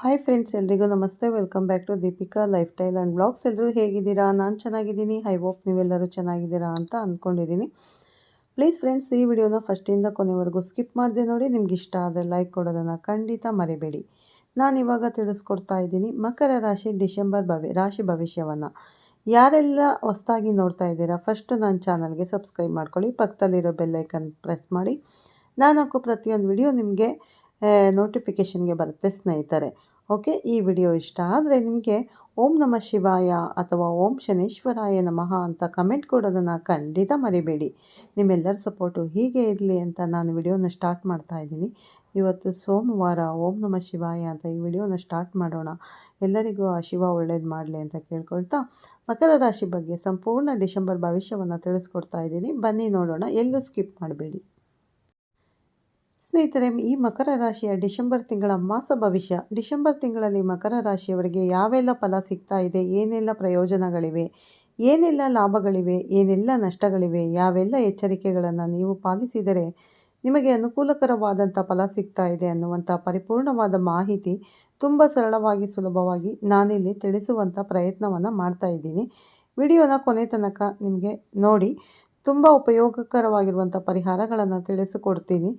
Hi friends ಎಲ್ರಿಗೂ ನಮಸ್ತೆ. Welcome back to Deepika lifestyle and blogs ಎಲ್ಲರೂ ಹೇಗಿದ್ದೀರಾ? ನಾನು ಚೆನ್ನಾಗಿದ್ದೀನಿ. ಐ ಹೋಪ್ ನೀವೆಲ್ಲರೂ ಚೆನ್ನಾಗಿದ್ದೀರಾ ಅಂತ ಅಂದ್ಕೊಂಡಿದ್ದೀನಿ ಪ್ಲೀಸ್ ಫ್ರೆಂಡ್ಸ್ ಈ ವಿಡಿಯೋನ ಫಸ್ಟಿಂದ ಕೊನೆವರೆಗೂ ಸ್ಕಿಪ್ ಮಾಡಿದೆ ನೋಡಿ. ನಿಮ್ಗೆ ಇಷ್ಟ ಆದರೆ ಲೈಕ್ ಕೊಡೋದನ್ನು ಖಂಡಿತ ಮರಿಬೇಡಿ. ನಾನು ಇವಾಗ ತಿಳಿಸ್ಕೊಡ್ತಾ ಇದ್ದೀನಿ. ಮಕರ ರಾಶಿ ಡಿಸೆಂಬರ್ ಭವಿ, ರಾಶಿ ಭವಿಷ್ಯವನ್ನು. ಯಾರೆಲ್ಲ ಹೊಸ್ದಾಗಿ ನೋಡ್ತಾ ಇದ್ದೀರಾ ಫಸ್ಟು ನನ್ನ ಚಾನಲ್ಗೆ ಸಬ್ಸ್ಕ್ರೈಬ್ ಮಾಡ್ಕೊಳ್ಳಿ. ಪಕ್ಕದಲ್ಲಿರೋ ಬೆಲ್ಲೈಕನ್ ಪ್ರೆಸ್ ಮಾಡಿ. ನಾನು ಹಾಕೋ ಪ್ರತಿಯೊಂದು ವಿಡಿಯೋ ನಿಮಗೆ ನೋಟಿಫಿಕೇಷನ್ಗೆ ಬರುತ್ತೆ ಸ್ನೇಹಿತರೆ. ಓಕೆ ಈ ವಿಡಿಯೋ ಇಷ್ಟ ಆದರೆ ನಿಮಗೆ ಓಂ ನಮ ಶಿವಾಯ ಅಥವಾ ಓಂ ಶನೇಶ್ವರಾಯ ನಮಃ ಅಂತ ಕಮೆಂಟ್ ಕೊಡೋದನ್ನು ಖಂಡಿತ ಮರಿಬೇಡಿ. ನಿಮ್ಮೆಲ್ಲರ ಸಪೋರ್ಟು ಹೀಗೆ ಇರಲಿ ಅಂತ ನಾನು ವಿಡಿಯೋನ ಸ್ಟಾರ್ಟ್ ಮಾಡ್ತಾ ಇದ್ದೀನಿ. ಇವತ್ತು ಸೋಮವಾರ ಓಂ ನಮ ಶಿವಾಯ ಅಂತ ಈ ವಿಡಿಯೋನ ಸ್ಟಾರ್ಟ್ ಮಾಡೋಣ. ಎಲ್ಲರಿಗೂ ಆ ಶಿವ ಒಳ್ಳೇದು ಮಾಡಲಿ ಅಂತ ಕೇಳ್ಕೊಳ್ತಾ ಮಕರ ರಾಶಿ ಬಗ್ಗೆ ಸಂಪೂರ್ಣ ಡಿಸೆಂಬರ್ ಭವಿಷ್ಯವನ್ನು ತಿಳಿಸ್ಕೊಡ್ತಾ ಇದ್ದೀನಿ. ಬನ್ನಿ ನೋಡೋಣ, ಎಲ್ಲೂ ಸ್ಕಿಪ್ ಮಾಡಬೇಡಿ. ಸ್ನೇಹಿತರೆ, ಈ ಮಕರ ರಾಶಿಯ ಡಿಸೆಂಬರ್ ತಿಂಗಳ ಮಾಸ ಭವಿಷ್ಯ. ಡಿಸೆಂಬರ್ ತಿಂಗಳಲ್ಲಿ ಮಕರ ರಾಶಿಯವರಿಗೆ ಯಾವೆಲ್ಲ ಫಲ ಸಿಗ್ತಾ ಇದೆ? ಏನೆಲ್ಲ ಪ್ರಯೋಜನಗಳಿವೆ? ಏನೆಲ್ಲ ಲಾಭಗಳಿವೆ? ಏನೆಲ್ಲ ನಷ್ಟಗಳಿವೆ? ಯಾವೆಲ್ಲ ಎಚ್ಚರಿಕೆಗಳನ್ನು ನೀವು ಪಾಲಿಸಿದರೆ ನಿಮಗೆ ಅನುಕೂಲಕರವಾದಂಥ ಫಲ ಸಿಗ್ತಾ ಇದೆ ಅನ್ನುವಂಥ ಪರಿಪೂರ್ಣವಾದ ಮಾಹಿತಿ ತುಂಬ ಸರಳವಾಗಿ, ಸುಲಭವಾಗಿ ನಾನಿಲ್ಲಿ ತಿಳಿಸುವಂಥ ಪ್ರಯತ್ನವನ್ನು ಮಾಡ್ತಾ ಇದ್ದೀನಿ. ವಿಡಿಯೋನ ಕೊನೆ ತನಕ ನಿಮಗೆ ನೋಡಿ ತುಂಬ ಉಪಯೋಗಕರವಾಗಿರುವಂಥ ಪರಿಹಾರಗಳನ್ನು ತಿಳಿಸಿಕೊಡ್ತೀನಿ.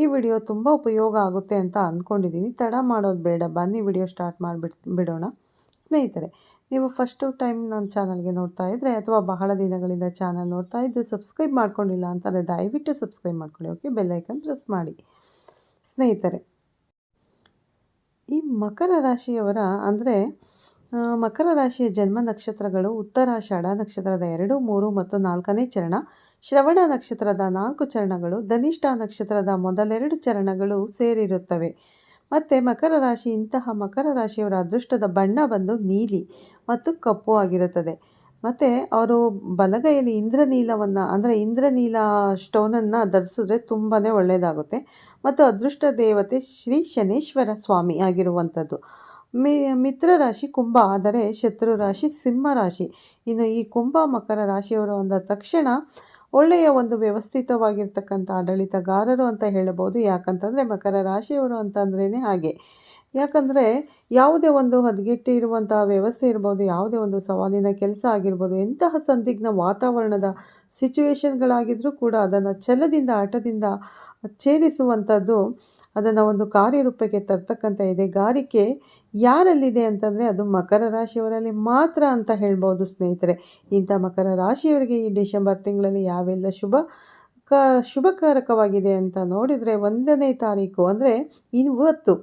ಈ ವಿಡಿಯೋ ತುಂಬ ಉಪಯೋಗ ಆಗುತ್ತೆ ಅಂತ ಅಂದ್ಕೊಂಡಿದ್ದೀನಿ. ತಡ ಮಾಡೋದು ಬೇಡ. ಬನ್ನಿ ವಿಡಿಯೋ ಸ್ಟಾರ್ಟ್ ಮಾಡಿಬಿಡ್, ಬಿಡೋಣ. ಸ್ನೇಹಿತರೆ, ನೀವು ಫಸ್ಟು ಟೈಮ್ ನನ್ನ ಚಾನಲ್ಗೆ ನೋಡ್ತಾ ಇದ್ದರೆ ಅಥವಾ ಬಹಳ ದಿನಗಳಿಂದ ಚಾನಲ್ ನೋಡ್ತಾ ಇದ್ದು ಸಬ್ಸ್ಕ್ರೈಬ್ ಮಾಡ್ಕೊಂಡಿಲ್ಲ ಅಂತಂದರೆ ದಯವಿಟ್ಟು ಸಬ್ಸ್ಕ್ರೈಬ್ ಮಾಡ್ಕೊಳ್ಳಿ, ಓಕೆ? ಬೆಲ್ಲೈಕನ್ ಪ್ರೆಸ್ ಮಾಡಿ. ಸ್ನೇಹಿತರೆ, ಈ ಮಕರ ರಾಶಿಯವರ ಅಂದರೆ ಮಕರ ರಾಶಿಯ ಜನ್ಮ ನಕ್ಷತ್ರಗಳು ಉತ್ತರಾಷಾಢ ನಕ್ಷತ್ರದ ಎರಡು, ಮೂರು ಮತ್ತು ನಾಲ್ಕನೇ ಚರಣ ಶ್ರವಣ ನಕ್ಷತ್ರದ ನಾಲ್ಕು ಚರಣಗಳು, ಧನಿಷ್ಠ ನಕ್ಷತ್ರದ ಮೊದಲೆರಡು ಚರಣಗಳು ಸೇರಿರುತ್ತವೆ. ಮತ್ತು ಮಕರ ರಾಶಿ, ಇಂತಹ ಮಕರ ರಾಶಿಯವರ ಅದೃಷ್ಟದ ಬಣ್ಣ ಬಂದು ನೀಲಿ ಮತ್ತು ಕಪ್ಪು ಆಗಿರುತ್ತದೆ. ಮತ್ತು ಅವರು ಬಲಗೈಯಲ್ಲಿ ಇಂದ್ರನೀಲವನ್ನು, ಅಂದರೆ ಇಂದ್ರನೀಲ ಸ್ಟೋನನ್ನು ಧರಿಸಿದ್ರೆ ತುಂಬಾ ಒಳ್ಳೆಯದಾಗುತ್ತೆ. ಮತ್ತು ಅದೃಷ್ಟ ದೇವತೆ ಶ್ರೀ ಶನೇಶ್ವರ ಸ್ವಾಮಿ ಆಗಿರುವಂಥದ್ದು. ಮಿತ್ರ ರಾಶಿ ಕುಂಭ, ಆದರೆ ಶತ್ರು ರಾಶಿ ಸಿಂಹ ರಾಶಿ. ಇನ್ನು ಈ ಕುಂಭ ಮಕರ ರಾಶಿಯವರು ಅಂದ ತಕ್ಷಣ ಒಳ್ಳೆಯ ಒಂದು ವ್ಯವಸ್ಥಿತವಾಗಿರ್ತಕ್ಕಂಥ ಆಡಳಿತಗಾರರು ಅಂತ ಹೇಳಬಹುದು. ಯಾಕಂತಂದರೆ ಮಕರ ರಾಶಿಯವರು ಅಂತಂದ್ರೇ ಹಾಗೆ. ಯಾಕಂದರೆ ಯಾವುದೇ ಒಂದು ಹದಗೆಟ್ಟಿ ಇರುವಂಥ ವ್ಯವಸ್ಥೆ ಇರ್ಬೋದು, ಯಾವುದೇ ಒಂದು ಸವಾಲಿನ ಕೆಲಸ ಆಗಿರ್ಬೋದು, ಎಂತಹ ಸಂದಿಗ್ನ ವಾತಾವರಣದ ಸಿಚುವೇಶನ್ಗಳಾಗಿದ್ದರೂ ಕೂಡ ಅದನ್ನು ಛಲದಿಂದ, ಆಟದಿಂದ ಛೇದಿಸುವಂಥದ್ದು ಅದನ್ನು ಒಂದು ಕಾರ್ಯರೂಪಕ್ಕೆ ತರ್ತಕ್ಕಂಥ ಗಾರಿಕೆ ಯಾರಲ್ಲಿದೆ ಅಂತಂದರೆ ಅದು ಮಕರ ರಾಶಿಯವರಲ್ಲಿ ಮಾತ್ರ ಅಂತ ಹೇಳ್ಬೋದು ಸ್ನೇಹಿತರೆ. ಇಂಥ ಮಕರ ರಾಶಿಯವರಿಗೆ ಈ ಡಿಸೆಂಬರ್ ತಿಂಗಳಲ್ಲಿ ಯಾವೆಲ್ಲ ಶುಭ ಕ, ಶುಭಕಾರಕವಾಗಿದೆ ಅಂತ ನೋಡಿದರೆ ಒಂದನೇ ತಾರೀಕು ಅಂದರೆ ಇವತ್ತು.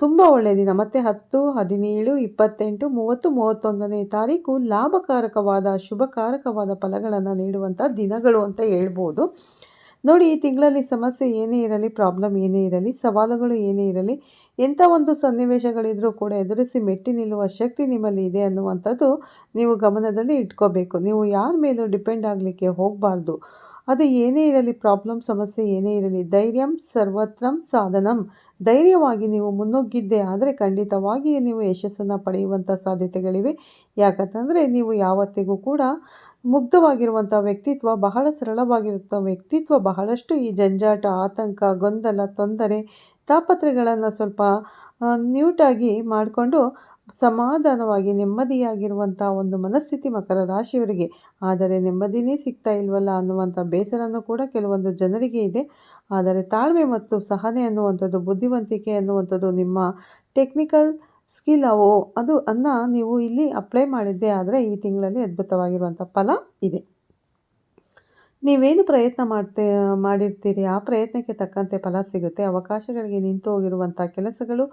ತುಂಬ ಒಳ್ಳೆಯ ದಿನ. ಮತ್ತು ಹತ್ತು, ಹದಿನೇಳು, ಇಪ್ಪತ್ತೆಂಟು, ಮೂವತ್ತು, ಮೂವತ್ತೊಂದನೇ ತಾರೀಕು ಲಾಭಕಾರಕವಾದ, ಶುಭಕಾರಕವಾದ ಫಲಗಳನ್ನು ನೀಡುವಂಥ ದಿನಗಳು ಅಂತ ಹೇಳ್ಬೋದು. ನೋಡಿ, ಈ ತಿಂಗಳಲ್ಲಿ ಸಮಸ್ಯೆ ಏನೇ ಇರಲಿ ಪ್ರಾಬ್ಲಮ್ ಏನೇ ಇರಲಿ, ಸವಾಲುಗಳು ಏನೇ ಇರಲಿ, ಎಂಥ ಒಂದು ಸನ್ನಿವೇಶಗಳಿದ್ರೂ ಕೂಡ ಎದುರಿಸಿ ಮೆಟ್ಟಿ ನಿಲ್ಲುವ ಶಕ್ತಿ ನಿಮ್ಮಲ್ಲಿ ಇದೆ ಅನ್ನುವಂಥದ್ದು ನೀವು ಗಮನದಲ್ಲಿ ಇಟ್ಕೋಬೇಕು. ನೀವು ಯಾರ ಮೇಲೂ ಡಿಪೆಂಡ್ ಆಗಲಿಕ್ಕೆ ಹೋಗಬಾರ್ದು. ಅದು ಏನೇ ಇರಲಿ ಪ್ರಾಬ್ಲಮ್ ಸಮಸ್ಯೆ ಏನೇ ಇರಲಿ, ಧೈರ್ಯಂ ಸರ್ವತ್ರಂ ಸಾಧನಂ. ಧೈರ್ಯವಾಗಿ ನೀವು ಮುನ್ನುಗ್ಗಿದ್ದೆ ಆದರೆ ಖಂಡಿತವಾಗಿಯೂ ನೀವು ಯಶಸ್ಸನ್ನು ಪಡೆಯುವಂಥ ಸಾಧ್ಯತೆಗಳಿವೆ. ಯಾಕಂತಂದರೆ ನೀವು ಯಾವತ್ತಿಗೂ ಕೂಡ ಮುಗ್ಧವಾಗಿರುವಂಥ ವ್ಯಕ್ತಿತ್ವ ಬಹಳ ಸರಳವಾಗಿರುತ್ತ ವ್ಯಕ್ತಿತ್ವ, ಬಹಳಷ್ಟು ಈ ಜಂಜಾಟ, ಆತಂಕ, ಗೊಂದಲ, ತೊಂದರೆ ತಾಪತ್ರೆಗಳನ್ನು ಸ್ವಲ್ಪ ನ್ಯೂಟಾಗಿ ಮಾಡಿಕೊಂಡು ಸಮಾಧಾನವಾಗಿ ನೆಮ್ಮದಿಯಾಗಿರುವಂಥ ಒಂದು ಮನಸ್ಥಿತಿ ಮಕರ ರಾಶಿಯವರಿಗೆ. ಆದರೆ ನೆಮ್ಮದಿನೇ ಸಿಗ್ತಾ ಇಲ್ವಲ್ಲ ಅನ್ನುವಂಥ ಬೇಸರನೂ ಕೂಡ ಕೆಲವೊಂದು ಜನರಿಗೆ ಇದೆ. ಆದರೆ ತಾಳ್ಮೆ ಮತ್ತು ಸಹನೆ ಅನ್ನುವಂಥದ್ದು, ಬುದ್ಧಿವಂತಿಕೆ ಅನ್ನುವಂಥದ್ದು ನಿಮ್ಮ ಟೆಕ್ನಿಕಲ್ ಸ್ಕಿಲ್ ಅವು, ಅದು, ಅನ್ನ ನೀವು ಇಲ್ಲಿ ಅಪ್ಲೈ ಮಾಡಿದ್ದೆ ಆದರೆ ಈ ತಿಂಗಳಲ್ಲಿ ಅದ್ಭುತವಾಗಿರುವಂಥ ಫಲ ಇದೆ. ನೀವೇನು ಪ್ರಯತ್ನ ಮಾಡ್ತೇ, ಮಾಡಿರ್ತೀರಿ? ಆ ಪ್ರಯತ್ನಕ್ಕೆ ತಕ್ಕಂತೆ ಫಲ ಸಿಗುತ್ತೆ. ಅವಕಾಶಗಳಿಗೆ ನಿಂತು ಹೋಗಿರುವಂಥ ಕೆಲಸಗಳು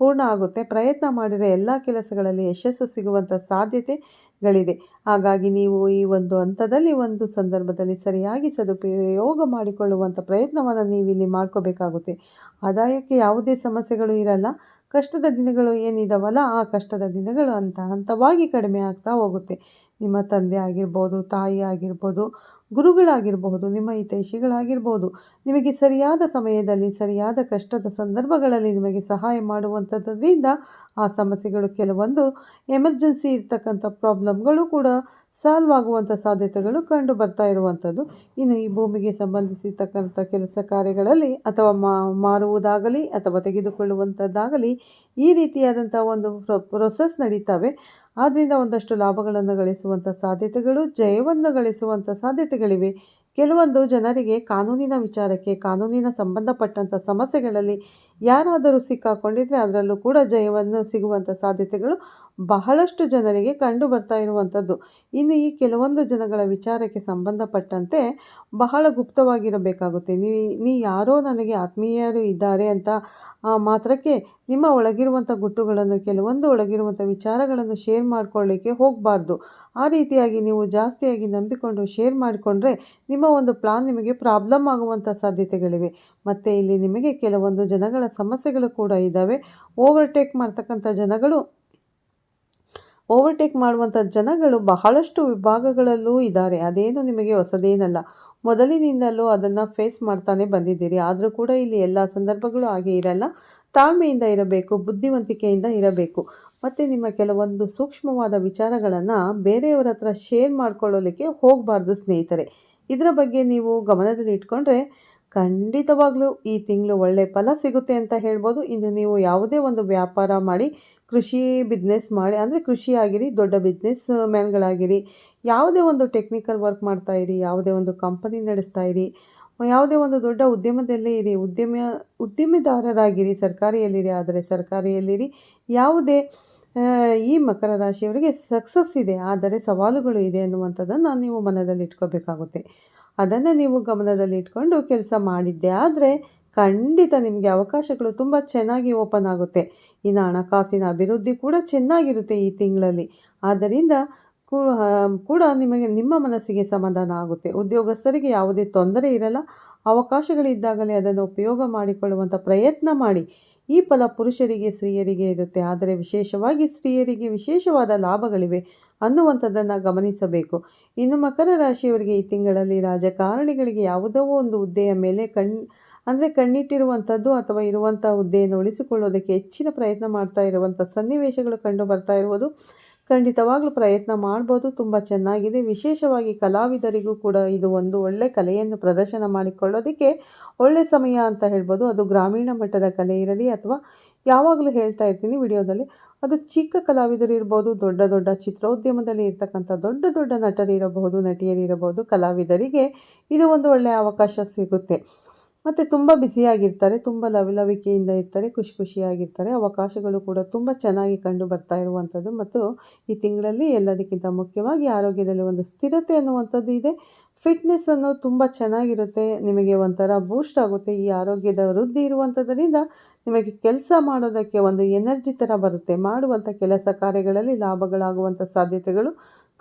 ಪೂರ್ಣ ಆಗುತ್ತೆ. ಪ್ರಯತ್ನ ಮಾಡಿರೋ ಎಲ್ಲ ಕೆಲಸಗಳಲ್ಲಿ ಯಶಸ್ಸು ಸಿಗುವಂಥ ಸಾಧ್ಯತೆಗಳಿದೆ. ಹಾಗಾಗಿ ನೀವು ಈ ಒಂದು ಹಂತದಲ್ಲಿ, ಒಂದು ಸಂದರ್ಭದಲ್ಲಿ ಸರಿಯಾಗಿ ಸದುಪಯೋಗ ಮಾಡಿಕೊಳ್ಳುವಂಥ ಪ್ರಯತ್ನವನ್ನು ನೀವು ಇಲ್ಲಿ ಮಾಡ್ಕೋಬೇಕಾಗುತ್ತೆ. ಆದಾಯಕ್ಕೆ ಯಾವುದೇ ಸಮಸ್ಯೆಗಳು ಇರಲ್ಲ. ಕಷ್ಟದ ದಿನಗಳು ಏನಿದಾವಲ್ಲ, ಆ ಕಷ್ಟದ ದಿನಗಳು ಹಂತ ಹಂತವಾಗಿ ಕಡಿಮೆ ಆಗ್ತಾ ಹೋಗುತ್ತೆ. ನಿಮ್ಮ ತಂದೆ ಆಗಿರ್ಬೋದು, ತಾಯಿ ಆಗಿರ್ಬೋದು ಗುರುಗಳಾಗಿರಬಹುದು, ನಿಮ್ಮ ಹಿತೈಷಿಗಳಾಗಿರ್ಬೋದು ನಿಮಗೆ ಸರಿಯಾದ ಸಮಯದಲ್ಲಿ, ಸರಿಯಾದ ಕಷ್ಟದ ಸಂದರ್ಭಗಳಲ್ಲಿ ನಿಮಗೆ ಸಹಾಯ ಮಾಡುವಂಥದ್ದರಿಂದ ಆ ಸಮಸ್ಯೆಗಳು ಕೆಲವೊಂದು ಎಮರ್ಜೆನ್ಸಿ ಇರ್ತಕ್ಕಂಥ ಪ್ರಾಬ್ಲಮ್ಗಳು ಕೂಡ ಸಾಲ್ವ್ ಆಗುವಂಥ ಸಾಧ್ಯತೆಗಳು ಕಂಡು ಬರ್ತಾ ಇರುವಂಥದ್ದು. ಇನ್ನು ಈ ಭೂಮಿಗೆ ಸಂಬಂಧಿಸಿರ್ತಕ್ಕಂಥ ಕೆಲಸ ಕಾರ್ಯಗಳಲ್ಲಿ ಅಥವಾ ಮಾರುವುದಾಗಲಿ ಅಥವಾ ತೆಗೆದುಕೊಳ್ಳುವಂಥದ್ದಾಗಲಿ ಈ ರೀತಿಯಾದಂಥ ಒಂದು ಪ್ರೊಸೆಸ್ ನಡೀತವೆ. ಆದ್ದರಿಂದ ಒಂದಷ್ಟು ಲಾಭಗಳನ್ನು ಗಳಿಸುವಂಥ ಸಾಧ್ಯತೆಗಳು, ಜಯವನ್ನು ಗಳಿಸುವಂಥ ಸಾಧ್ಯತೆಗಳಿವೆ. ಕೆಲವೊಂದು ಜನರಿಗೆ ಕಾನೂನಿನ ವಿಚಾರಕ್ಕೆ, ಕಾನೂನಿನ ಸಂಬಂಧಪಟ್ಟಂಥ ಸಮಸ್ಯೆಗಳಲ್ಲಿ ಯಾರಾದರೂ ಸಿಕ್ಕಾಕೊಂಡಿದ್ರೆ ಅದರಲ್ಲೂ ಕೂಡ ಜಯವನ್ನು ಸಿಗುವಂಥ ಸಾಧ್ಯತೆಗಳು ಬಹಳಷ್ಟು ಜನರಿಗೆ ಕಂಡು ಬರ್ತಾ ಇರುವಂಥದ್ದು. ಇನ್ನು ಈ ಕೆಲವೊಂದು ಜನಗಳ ವಿಚಾರಕ್ಕೆ ಸಂಬಂಧಪಟ್ಟಂತೆ ಬಹಳ ಗುಪ್ತವಾಗಿರಬೇಕಾಗುತ್ತೆ. ನೀ ನೀ ಯಾರೋ ನನಗೆ ಆತ್ಮೀಯರು ಇದ್ದಾರೆ ಅಂತ ಮಾತ್ರಕ್ಕೆ ನಿಮ್ಮ ಒಳಗಿರುವಂಥ ಗುಟ್ಟುಗಳನ್ನು, ಕೆಲವೊಂದು ಒಳಗಿರುವಂಥ ವಿಚಾರಗಳನ್ನು ಶೇರ್ ಮಾಡಿಕೊಳ್ಳಿಕ್ಕೆ ಹೋಗಬಾರ್ದು. ಆ ರೀತಿಯಾಗಿ ನೀವು ಜಾಸ್ತಿಯಾಗಿ ನಂಬಿಕೊಂಡು ಶೇರ್ ಮಾಡಿಕೊಂಡ್ರೆ ನಿಮ್ಮ ಒಂದು ಪ್ಲಾನ್ ನಿಮಗೆ ಪ್ರಾಬ್ಲಮ್ ಆಗುವಂಥ ಸಾಧ್ಯತೆಗಳಿವೆ. ಮತ್ತು ಇಲ್ಲಿ ನಿಮಗೆ ಕೆಲವೊಂದು ಜನಗಳ ಸಮಸ್ಯೆಗಳು ಕೂಡ ಇದ್ದಾವೆ. ಓವರ್ಟೇಕ್ ಮಾಡ್ತಕ್ಕಂಥ ಜನಗಳು ಓವರ್ಟೇಕ್ ಮಾಡುವಂಥ ಜನಗಳು ಬಹಳಷ್ಟು ವಿಭಾಗಗಳಲ್ಲೂ ಇದ್ದಾರೆ. ಅದೇನು ನಿಮಗೆ ಹೊಸದೇನಲ್ಲ. ಮೊದಲಿನಿಂದಲೂ ಅದನ್ನು ಫೇಸ್ ಮಾಡ್ತಾನೆ ಬಂದಿದ್ದೀರಿ. ಆದರೂ ಕೂಡ ಇಲ್ಲಿ ಎಲ್ಲ ಸಂದರ್ಭಗಳು ಹಾಗೆ ಇರಲ್ಲ. ತಾಳ್ಮೆಯಿಂದ ಇರಬೇಕು, ಬುದ್ಧಿವಂತಿಕೆಯಿಂದ ಇರಬೇಕು. ಮತ್ತು ನಿಮ್ಮ ಕೆಲವೊಂದು ಸೂಕ್ಷ್ಮವಾದ ವಿಚಾರಗಳನ್ನು ಬೇರೆಯವರ ಹತ್ರ ಶೇರ್ ಮಾಡ್ಕೊಳ್ಳೋಲಿಕ್ಕೆ ಹೋಗಬಾರ್ದು ಸ್ನೇಹಿತರೆ. ಇದರ ಬಗ್ಗೆ ನೀವು ಗಮನದಲ್ಲಿ ಇಟ್ಕೊಂಡ್ರೆ ಖಂಡಿತವಾಗ್ಲೂ ಈ ತಿಂಗಳು ಒಳ್ಳೆಯ ಫಲ ಸಿಗುತ್ತೆ ಅಂತ ಹೇಳ್ಬೋದು. ಇನ್ನು ನೀವು ಯಾವುದೇ ಒಂದು ವ್ಯಾಪಾರ ಮಾಡಿ ಕೃಷಿ ಬಿಸ್ನೆಸ್ ಮಾಡಿ, ಅಂದರೆ ಕೃಷಿ ಆಗಿರಿ, ದೊಡ್ಡ ಬಿಸ್ನೆಸ್ ಮ್ಯಾನ್ಗಳಾಗಿರಿ ಯಾವುದೇ ಒಂದು ಟೆಕ್ನಿಕಲ್ ವರ್ಕ್ ಮಾಡ್ತಾ ಇರಿ, ಯಾವುದೇ ಒಂದು ಕಂಪನಿ ನಡೆಸ್ತಾ ಇರಿ, ಯಾವುದೇ ಒಂದು ದೊಡ್ಡ ಉದ್ಯಮದಲ್ಲೇ ಇರಿ, ಉದ್ಯಮ, ಉದ್ಯಮಿದಾರರಾಗಿರಿ, ಸರ್ಕಾರಿಯಲ್ಲಿರಿ, ಆದರೆ ಸರ್ಕಾರಿಯಲ್ಲಿರಿ, ಯಾವುದೇ ಈ ಮಕರ ರಾಶಿಯವರಿಗೆ ಸಕ್ಸಸ್ ಇದೆ, ಆದರೆ ಸವಾಲುಗಳು ಇದೆ ಅನ್ನುವಂಥದ್ದನ್ನು ನೀವು ಮನದಲ್ಲಿ ಇಟ್ಕೋಬೇಕಾಗುತ್ತೆ ಅದನ್ನು ನೀವು ಗಮನದಲ್ಲಿ ಇಟ್ಕೊಂಡು ಕೆಲಸ ಮಾಡಿದ್ದೆ ಆದರೆ ಖಂಡಿತ ನಿಮಗೆ ಅವಕಾಶಗಳು ತುಂಬ ಚೆನ್ನಾಗಿ ಓಪನ್ ಆಗುತ್ತೆ. ಇನ್ನು ಹಣಕಾಸಿನ ಅಭಿವೃದ್ಧಿ ಕೂಡ ಚೆನ್ನಾಗಿರುತ್ತೆ ಈ ತಿಂಗಳಲ್ಲಿ. ಆದ್ದರಿಂದ ಕೂಡ ನಿಮಗೆ, ನಿಮ್ಮ ಮನಸ್ಸಿಗೆ ಸಮಾಧಾನ ಆಗುತ್ತೆ. ಉದ್ಯೋಗಸ್ಥರಿಗೆ ಯಾವುದೇ ತೊಂದರೆ ಇರಲ್ಲ. ಅವಕಾಶಗಳಿದ್ದಾಗಲೇ ಅದನ್ನು ಉಪಯೋಗ ಮಾಡಿಕೊಳ್ಳುವಂಥ ಪ್ರಯತ್ನ ಮಾಡಿ. ಈ ಫಲ ಪುರುಷರಿಗೆ, ಸ್ತ್ರೀಯರಿಗೆ ಇರುತ್ತೆ. ಆದರೆ ವಿಶೇಷವಾಗಿ ಸ್ತ್ರೀಯರಿಗೆ ವಿಶೇಷವಾದ ಲಾಭಗಳಿವೆ ಅನ್ನುವಂಥದ್ದನ್ನು ಗಮನಿಸಬೇಕು. ಇನ್ನು ಮಕರ ರಾಶಿಯವರಿಗೆ ಈ ತಿಂಗಳಲ್ಲಿ ರಾಜಕಾರಣಿಗಳಿಗೆ ಯಾವುದೋ ಒಂದು ಹುದ್ದೆಯ ಮೇಲೆ ಕಣ್ ಅಂದರೆ ಕಣ್ಣಿಟ್ಟಿರುವಂಥದ್ದು ಅಥವಾ ಇರುವಂಥ ಹುದ್ದೆಯನ್ನು ಉಳಿಸಿಕೊಳ್ಳೋದಕ್ಕೆ ಹೆಚ್ಚಿನ ಪ್ರಯತ್ನ ಮಾಡ್ತಾ ಇರುವಂಥ ಸನ್ನಿವೇಶಗಳು ಕಂಡು ಬರ್ತಾ ಇರುವುದು ಖಂಡಿತವಾಗ್ಲೂ ಪ್ರಯತ್ನ ಮಾಡ್ಬೋದು. ತುಂಬ ಚೆನ್ನಾಗಿದೆ. ವಿಶೇಷವಾಗಿ ಕಲಾವಿದರಿಗೂ ಕೂಡ ಇದು ಒಂದು ಒಳ್ಳೆ ಕಲೆಯನ್ನು ಪ್ರದರ್ಶನ ಮಾಡಿಕೊಳ್ಳೋದಕ್ಕೆ ಒಳ್ಳೆ ಸಮಯ ಅಂತ ಹೇಳ್ಬೋದು. ಅದು ಗ್ರಾಮೀಣ ಮಟ್ಟದ ಕಲೆ ಇರಲಿ ಅಥವಾ ಯಾವಾಗಲೂ ಹೇಳ್ತಾ ಇರ್ತೀನಿ ವಿಡಿಯೋದಲ್ಲಿ, ಅದು ಚಿಕ್ಕ ಕಲಾವಿದರು ಇರ್ಬೋದು, ದೊಡ್ಡ ದೊಡ್ಡ ಚಿತ್ರೋದ್ಯಮದಲ್ಲಿ ಇರ್ತಕ್ಕಂಥ ದೊಡ್ಡ ದೊಡ್ಡ ನಟರಿರಬಹುದು, ನಟಿಯರಿರಬಹುದು, ಕಲಾವಿದರಿಗೆ ಇದು ಒಂದು ಒಳ್ಳೆಯ ಅವಕಾಶ ಸಿಗುತ್ತೆ. ಮತ್ತು ತುಂಬ ಬ್ಯುಸಿಯಾಗಿರ್ತಾರೆ ತುಂಬ ಲವಲವಿಕೆಯಿಂದ ಇರ್ತಾರೆ, ಖುಷಿ ಖುಷಿಯಾಗಿರ್ತಾರೆ. ಅವಕಾಶಗಳು ಕೂಡ ತುಂಬ ಚೆನ್ನಾಗಿ ಕಂಡು ಬರ್ತಾ ಇರುವಂಥದ್ದು ಮತ್ತು ಈ ತಿಂಗಳಲ್ಲಿ ಎಲ್ಲದಕ್ಕಿಂತ ಮುಖ್ಯವಾಗಿ ಆರೋಗ್ಯದಲ್ಲಿ ಒಂದು ಸ್ಥಿರತೆ ಅನ್ನುವಂಥದ್ದು ಇದೆ. ಫಿಟ್ನೆಸ್ ಅನ್ನು ತುಂಬ ಚೆನ್ನಾಗಿರುತ್ತೆ. ನಿಮಗೆ ಒಂಥರ ಬೂಸ್ಟ್ ಆಗುತ್ತೆ. ಈ ಆರೋಗ್ಯದ ವೃದ್ಧಿ ಇರುವಂಥದ್ದರಿಂದ ನಿಮಗೆ ಕೆಲಸ ಮಾಡೋದಕ್ಕೆ ಒಂದು ಎನರ್ಜಿ ಥರ ಬರುತ್ತೆ. ಮಾಡುವಂಥ ಕೆಲಸ ಕಾರ್ಯಗಳಲ್ಲಿ ಲಾಭಗಳಾಗುವಂಥ ಸಾಧ್ಯತೆಗಳು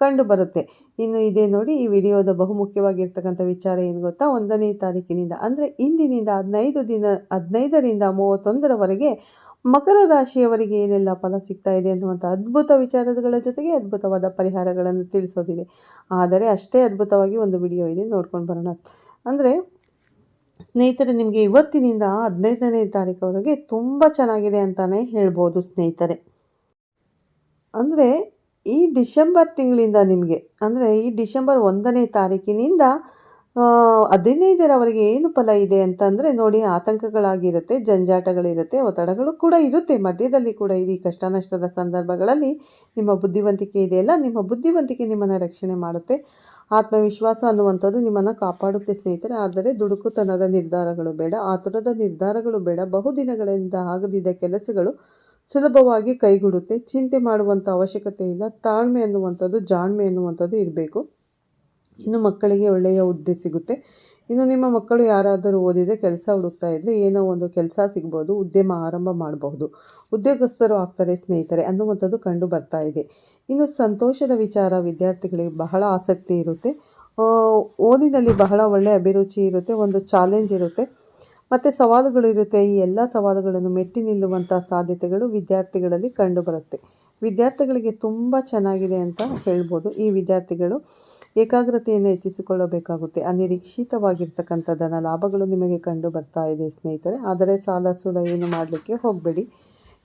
ಕಂಡು ಬರುತ್ತೆ ಇನ್ನು ಇದೇ ನೋಡಿ, ಈ ವಿಡಿಯೋದ ಬಹುಮುಖ್ಯವಾಗಿರ್ತಕ್ಕಂಥ ವಿಚಾರ ಏನು ಗೊತ್ತಾ? ಒಂದನೇ ತಾರೀಕಿನಿಂದ, ಅಂದರೆ ಇಂದಿನಿಂದ ಹದಿನೈದು ದಿನ, ಹದಿನೈದರಿಂದ ಮೂವತ್ತೊಂದರವರೆಗೆ ಮಕರ ರಾಶಿಯವರಿಗೆ ಏನೆಲ್ಲ ಫಲ ಸಿಗ್ತಾ ಇದೆ ಅನ್ನುವಂಥ ಅದ್ಭುತ ವಿಚಾರಗಳ ಜೊತೆಗೆ ಅದ್ಭುತವಾದ ಪರಿಹಾರಗಳನ್ನು ತಿಳಿಸೋದಿದೆ. ಆದರೆ ಅಷ್ಟೇ ಅದ್ಭುತವಾಗಿ ಒಂದು ವಿಡಿಯೋ ಇದೆ, ನೋಡ್ಕೊಂಡು ಬರೋಣ. ಅಂದರೆ ಸ್ನೇಹಿತರೆ, ನಿಮಗೆ ಇವತ್ತಿನಿಂದ ಹದಿನೈದನೇ ತಾರೀಕವರೆಗೆ ತುಂಬ ಚೆನ್ನಾಗಿದೆ ಅಂತಲೇ ಹೇಳ್ಬೋದು ಸ್ನೇಹಿತರೆ. ಅಂದರೆ ಈ ಡಿಸೆಂಬರ್ ತಿಂಗಳಿಂದ ನಿಮಗೆ, ಅಂದರೆ ಈ ಡಿಸೆಂಬರ್ ಒಂದನೇ ತಾರೀಕಿನಿಂದ ಹದಿನೈದರವರೆಗೆ ಏನು ಫಲ ಇದೆ ಅಂತಂದರೆ ನೋಡಿ ಆತಂಕಗಳಾಗಿರುತ್ತೆ, ಜಂಜಾಟಗಳಿರುತ್ತೆ, ಒತ್ತಡಗಳು ಕೂಡ ಇರುತ್ತೆ. ಮಧ್ಯದಲ್ಲಿ ಕೂಡ ಈ ಕಷ್ಟ ನಷ್ಟದ ಸಂದರ್ಭಗಳಲ್ಲಿ ನಿಮ್ಮ ಬುದ್ಧಿವಂತಿಕೆ ಇದೆಯಲ್ಲ ನಿಮ್ಮ ಬುದ್ಧಿವಂತಿಕೆ ನಿಮ್ಮನ್ನು ರಕ್ಷಣೆ ಮಾಡುತ್ತೆ. ಆತ್ಮವಿಶ್ವಾಸ ಅನ್ನುವಂಥದ್ದು ನಿಮ್ಮನ್ನು ಕಾಪಾಡುತ್ತೆ ಸ್ನೇಹಿತರೆ. ಆದರೆ ದುಡುಕುತನದ ನಿರ್ಧಾರಗಳು ಬೇಡ, ಆತುರದ ನಿರ್ಧಾರಗಳು ಬೇಡ. ಬಹುದಿನಗಳಿಂದ ಆಗದಿದ್ದ ಕೆಲಸಗಳು ಸುಲಭವಾಗಿ ಕೈಗೂಡುತ್ತೆ. ಚಿಂತೆ ಮಾಡುವಂಥ ಅವಶ್ಯಕತೆ ಇಲ್ಲ. ತಾಳ್ಮೆ ಅನ್ನುವಂಥದ್ದು, ಜಾಣ್ಮೆ ಅನ್ನುವಂಥದ್ದು ಇರಬೇಕು. ಇನ್ನು ಮಕ್ಕಳಿಗೆ ಒಳ್ಳೆಯ ಹುದ್ದೆ ಸಿಗುತ್ತೆ. ಇನ್ನು ನಿಮ್ಮ ಮಕ್ಕಳು ಯಾರಾದರೂ ಓದಿದರೆ ಕೆಲಸ ಹುಡುಕ್ತಾ ಇದ್ದರೆ ಏನೋ ಒಂದು ಕೆಲಸ ಸಿಗ್ಬೋದು, ಉದ್ಯಮ ಆರಂಭ ಮಾಡಬಹುದು ಉದ್ಯೋಗಸ್ಥರು ಆಗ್ತಾರೆ, ಸ್ನೇಹಿತರೆ ಅನ್ನುವಂಥದ್ದು ಕಂಡು ಬರ್ತಾ ಇದೆ. ಇನ್ನು ಸಂತೋಷದ ವಿಚಾರ, ವಿದ್ಯಾರ್ಥಿಗಳಿಗೆ ಬಹಳ ಆಸಕ್ತಿ ಇರುತ್ತೆ. ಓದಿನಲ್ಲಿ ಬಹಳ ಒಳ್ಳೆಯ ಅಭಿರುಚಿ ಇರುತ್ತೆ, ಒಂದು ಚಾಲೆಂಜ್ ಇರುತ್ತೆ. ಮತ್ತು ಸವಾಲುಗಳು ಇರುತ್ತೆ ಈ ಎಲ್ಲ ಸವಾಲುಗಳನ್ನು ಮೆಟ್ಟಿ ನಿಲ್ಲುವಂಥ ಸಾಧ್ಯತೆಗಳು ವಿದ್ಯಾರ್ಥಿಗಳಲ್ಲಿ ಕಂಡುಬರುತ್ತೆ. ವಿದ್ಯಾರ್ಥಿಗಳಿಗೆ ತುಂಬ ಚೆನ್ನಾಗಿದೆ ಅಂತ ಹೇಳ್ಬೋದು. ಈ ವಿದ್ಯಾರ್ಥಿಗಳು ಏಕಾಗ್ರತೆಯನ್ನು ಹೆಚ್ಚಿಸಿಕೊಳ್ಳಬೇಕಾಗುತ್ತೆ. ಅನಿರೀಕ್ಷಿತವಾಗಿರ್ತಕ್ಕಂಥದ್ದನ್ನು, ಲಾಭಗಳು ನಿಮಗೆ ಕಂಡು ಬರ್ತಾ ಇದೆ ಸ್ನೇಹಿತರೆ. ಆದರೆ ಸಾಲ ಸೂಲ ಏನು ಮಾಡಲಿಕ್ಕೆ ಹೋಗಬೇಡಿ.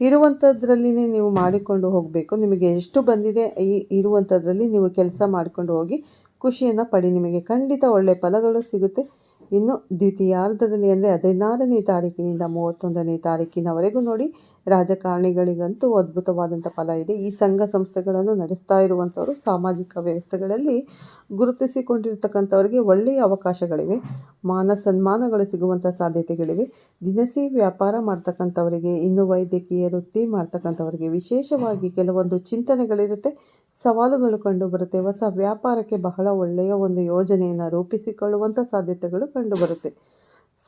ಇರುವಂಥದ್ರಲ್ಲಿನೇ ನೀವು ಮಾಡಿಕೊಂಡು ಹೋಗಬೇಕು. ನಿಮಗೆ ಎಷ್ಟು ಬಂದಿದೆ, ಈ ಇರುವಂಥದ್ರಲ್ಲಿ ನೀವು ಕೆಲಸ ಮಾಡಿಕೊಂಡು ಹೋಗಿ ಖುಷಿಯನ್ನು ಪಡಿ. ನಿಮಗೆ ಖಂಡಿತ ಒಳ್ಳೆಯ ಫಲಗಳು ಸಿಗುತ್ತೆ. ಇನ್ನು ದ್ವಿತೀಯಾರ್ಧದಲ್ಲಿ ಅಂದರೆ ಹದಿನಾರನೇ ತಾರೀಕಿನಿಂದ ಮೂವತ್ತೊಂದನೇ ತಾರೀಕಿನವರೆಗೂ ನೋಡಿ ರಾಜಕಾರಣಿಗಳಿಗಂತೂ ಅದ್ಭುತವಾದಂಥ ಫಲ ಇದೆ. ಈ ಸಂಘ ಸಂಸ್ಥೆಗಳನ್ನು ನಡೆಸ್ತಾ ಇರುವಂಥವರು ಸಾಮಾಜಿಕ ವ್ಯವಸ್ಥೆಗಳಲ್ಲಿ ಗುರುತಿಸಿಕೊಂಡಿರ್ತಕ್ಕಂಥವರಿಗೆ ಒಳ್ಳೆಯ ಅವಕಾಶಗಳಿವೆ. ಮಾನ ಸನ್ಮಾನಗಳು ಸಿಗುವಂಥ ಸಾಧ್ಯತೆಗಳಿವೆ. ದಿನಸಿ ವ್ಯಾಪಾರ ಮಾಡ್ತಕ್ಕಂಥವರಿಗೆ, ಇನ್ನು ವೈದ್ಯಕೀಯ ವೃತ್ತಿ ಮಾಡ್ತಕ್ಕಂಥವರಿಗೆ ವಿಶೇಷವಾಗಿ ಕೆಲವೊಂದು ಚಿಂತನೆಗಳಿರುತ್ತೆ. ಸವಾಲುಗಳು ಕಂಡುಬರುತ್ತೆ. ಹೊಸ ವ್ಯಾಪಾರಕ್ಕೆ ಬಹಳ ಒಳ್ಳೆಯ ಒಂದು ಯೋಜನೆಯನ್ನು ರೂಪಿಸಿಕೊಳ್ಳುವಂಥ ಸಾಧ್ಯತೆಗಳು ಕಂಡುಬರುತ್ತೆ.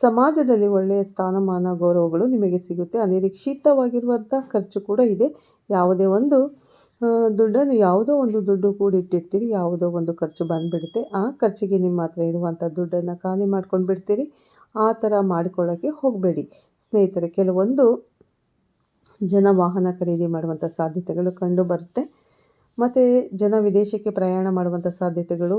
ಸಮಾಜದಲ್ಲಿ ಒಳ್ಳೆಯ ಸ್ಥಾನಮಾನ, ಗೌರವಗಳು ನಿಮಗೆ ಸಿಗುತ್ತೆ. ಅನಿರೀಕ್ಷಿತವಾಗಿರುವಂಥ ಖರ್ಚು ಕೂಡ ಇದೆ. ಯಾವುದೇ ಒಂದು ದುಡ್ಡನ್ನು ಯಾವುದೋ ಒಂದು ದುಡ್ಡು ಕೂಡಿಟ್ಟಿರ್ತೀರಿ, ಯಾವುದೋ ಒಂದು ಖರ್ಚು ಬಂದುಬಿಡುತ್ತೆ. ಆ ಖರ್ಚಿಗೆ ನಿಮ್ಮ ಹತ್ರ ಇರುವಂಥ ದುಡ್ಡನ್ನು ಖಾಲಿ ಮಾಡ್ಕೊಂಡು ಬಿಡ್ತೀರಿ ಆ ಥರ ಮಾಡಿಕೊಳ್ಳೋಕ್ಕೆ ಹೋಗಬೇಡಿ. ಸ್ನೇಹಿತರೆ, ಕೆಲವೊಂದು ಜನ ವಾಹನ ಖರೀದಿ ಮಾಡುವಂಥ ಸಾಧ್ಯತೆಗಳು ಕಂಡು ಬರುತ್ತೆ ಮತ್ತು ಜನ ವಿದೇಶಕ್ಕೆ ಪ್ರಯಾಣ ಮಾಡುವಂಥ ಸಾಧ್ಯತೆಗಳು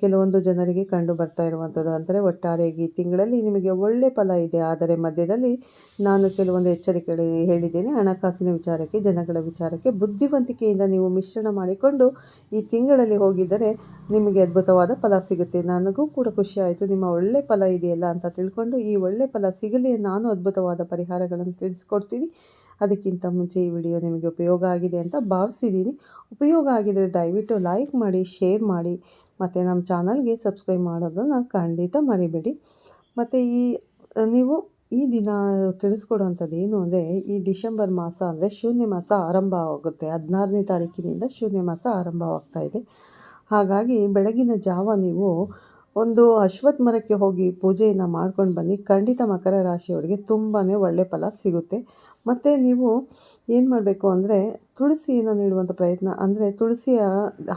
ಕೆಲವೊಂದು ಜನರಿಗೆ ಕಂಡು ಬರ್ತಾ ಇರುವಂಥದ್ದು ಅಂದರೆ ಒಟ್ಟಾರೆಯಾಗಿ ಈ ತಿಂಗಳಲ್ಲಿ ನಿಮಗೆ ಒಳ್ಳೆ ಫಲ ಇದೆ. ಆದರೆ ಮಧ್ಯದಲ್ಲಿ ನಾನು ಕೆಲವೊಂದು ಎಚ್ಚರಿಕೆ ಹೇಳಿದ್ದೇನೆ. ಹಣಕಾಸಿನ ವಿಚಾರಕ್ಕೆ, ಜನಗಳ ವಿಚಾರಕ್ಕೆ, ಬುದ್ಧಿವಂತಿಕೆಯಿಂದ ನೀವು ಮಿಶ್ರಣ ಮಾಡಿಕೊಂಡು ಈ ತಿಂಗಳಲ್ಲಿ ಹೋಗಿದ್ದರೆ ನಿಮಗೆ ಅದ್ಭುತವಾದ ಫಲ ಸಿಗುತ್ತೆ. ನನಗೂ ಕೂಡ ಖುಷಿಯಾಯಿತು ನಿಮ್ಮ ಒಳ್ಳೆ ಫಲ ಇದೆಯಲ್ಲ ಅಂತ ತಿಳ್ಕೊಂಡು ಈ ಒಳ್ಳೆ ಫಲ ಸಿಗಲಿ, ನಾನು ಅದ್ಭುತವಾದ ಪರಿಹಾರಗಳನ್ನು ತಿಳಿಸ್ಕೊಡ್ತೀನಿ. ಅದಕ್ಕಿಂತ ಮುಂಚೆ ಈ ವಿಡಿಯೋ ನಿಮಗೆ ಉಪಯೋಗ ಆಗಿದೆ ಅಂತ ಭಾವಿಸಿದ್ದೀನಿ. ಉಪಯೋಗ ಆಗಿದರೆ ದಯವಿಟ್ಟು ಲೈಕ್ ಮಾಡಿ, ಶೇರ್ ಮಾಡಿ, ಮತ್ತು ನಮ್ಮ ಚಾನಲ್ಗೆ ಸಬ್ಸ್ಕ್ರೈಬ್ ಮಾಡೋದನ್ನು ಖಂಡಿತ ಮರಿಬೇಡಿ. ಮತ್ತು ಈ, ನೀವು ಈ ದಿನ ತಿಳಿಸ್ಕೊಡುವಂಥದ್ದು ಏನು ಅಂದರೆ, ಈ ಡಿಸೆಂಬರ್ ಮಾಸ ಅಂದರೆ ಶೂನ್ಯ ಮಾಸ ಆರಂಭ ಆಗುತ್ತೆ. ಹದಿನಾರನೇ ತಾರೀಕಿನಿಂದ ಶೂನ್ಯ ಮಾಸ ಆರಂಭವಾಗ್ತಾ ಇದೆ. ಹಾಗಾಗಿ ಬೆಳಗಿನ ಜಾವ ನೀವು ಒಂದು ಅಶ್ವತ್ಥ ಮರಕ್ಕೆ ಹೋಗಿ ಪೂಜೆಯನ್ನು ಮಾಡ್ಕೊಂಡು ಬನ್ನಿ. ಖಂಡಿತ ಮಕರ ರಾಶಿಯವರಿಗೆ ತುಂಬಾ ಒಳ್ಳೆ ಫಲ ಸಿಗುತ್ತೆ. ಮತ್ತು ನೀವು ಏನು ಮಾಡಬೇಕು ಅಂದರೆ ತುಳಸಿಯನ್ನು ನೀಡುವಂಥ ಪ್ರಯತ್ನ, ಅಂದರೆ ತುಳಸಿಯ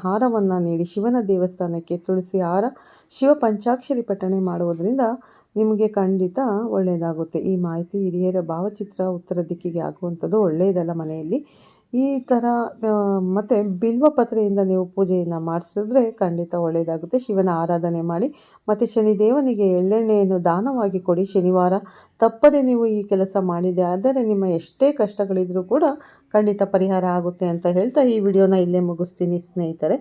ಹಾರವನ್ನು ನೀಡಿ, ಶಿವನ ದೇವಸ್ಥಾನಕ್ಕೆ ತುಳಸಿ ಹಾರ ಶಿವ ಪಂಚಾಕ್ಷರಿ ಪಠಣೆ ಮಾಡುವುದರಿಂದ ನಿಮಗೆ ಖಂಡಿತ ಒಳ್ಳೆಯದಾಗುತ್ತೆ ಈ ಮಾಹಿತಿ ಹಿರಿಯರ ಭಾವಚಿತ್ರ ಉತ್ತರ ದಿಕ್ಕಿಗೆ ಆಗುವಂಥದ್ದು ಒಳ್ಳೆಯದಲ್ಲ ಮನೆಯಲ್ಲಿ. ಈ ಥರ ಮತ್ತು ಬಿಲ್ವ ಪತ್ರೆಯಿಂದ ನೀವು ಪೂಜೆಯನ್ನು ಮಾಡಿಸಿದ್ರೆ ಖಂಡಿತ ಒಳ್ಳೆಯದಾಗುತ್ತೆ ಶಿವನ ಆರಾಧನೆ ಮಾಡಿ, ಮತ್ತು ಶನಿದೇವನಿಗೆ ಎಳ್ಳೆಣ್ಣೆಯನ್ನು ದಾನವಾಗಿ ಕೊಡಿ. ಶನಿವಾರ ತಪ್ಪದೆ ನೀವು ಈ ಕೆಲಸ ಮಾಡಿದೆ ಆದರೆ ನಿಮ್ಮ ಎಷ್ಟೇ ಕಷ್ಟಗಳಿದ್ರೂ ಕೂಡ ಖಂಡಿತ ಪರಿಹಾರ ಆಗುತ್ತೆ ಅಂತ ಹೇಳ್ತಾ ಈ ವಿಡಿಯೋನ ಇಲ್ಲೇ ಮುಗಿಸ್ತೀನಿ ಸ್ನೇಹಿತರೆ.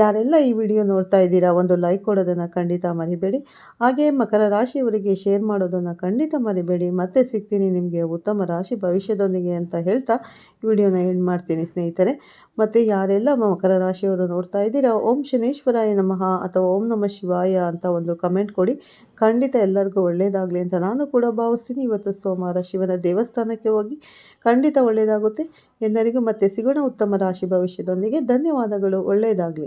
ಯಾರೆಲ್ಲ ಈ ವಿಡಿಯೋ ನೋಡ್ತಾ ಇದ್ದೀರಾ, ಒಂದು ಲೈಕ್ ಕೊಡೋದನ್ನು ಖಂಡಿತ ಮರಿಬೇಡಿ. ಹಾಗೆ ಮಕರ ರಾಶಿಯವರಿಗೆ ಶೇರ್ ಮಾಡೋದನ್ನು ಖಂಡಿತ ಮರಿಬೇಡಿ. ಮತ್ತೆ ಸಿಗ್ತೀನಿ ನಿಮಗೆ ಉತ್ತಮ ರಾಶಿ ಭವಿಷ್ಯದೊಂದಿಗೆ ಅಂತ ಹೇಳ್ತಾ ಈ ವಿಡಿಯೋನ ಎಂಡ್ ಮಾಡ್ತೀನಿ ಸ್ನೇಹಿತರೆ. ಮತ್ತು ಯಾರೆಲ್ಲ ಮಕರ ರಾಶಿಯವರು ನೋಡ್ತಾ ಇದ್ದೀರಾ, ಓಂ ಶನೇಶ್ವರಾಯ ನಮಃ ಅಥವಾ ಓಂ ನಮ ಶಿವಾಯ ಅಂತ ಒಂದು ಕಮೆಂಟ್ ಕೊಡಿ. ಖಂಡಿತ ಎಲ್ಲರಿಗೂ ಒಳ್ಳೆಯದಾಗಲಿ ಅಂತ ನಾನು ಕೂಡ ಭಾವಿಸ್ತೀನಿ. ಇವತ್ತು ಸೋಮವಾರ ಶಿವನ ದೇವಸ್ಥಾನಕ್ಕೆ ಹೋಗಿ ಖಂಡಿತ ಒಳ್ಳೆಯದಾಗುತ್ತೆ ಎಲ್ಲರಿಗೂ ಮತ್ತೆ ಸಿಗೋಣ ಉತ್ತಮ ರಾಶಿ ಭವಿಷ್ಯದೊಂದಿಗೆ. ಧನ್ಯವಾದಗಳು. ಒಳ್ಳೆಯದಾಗಲಿ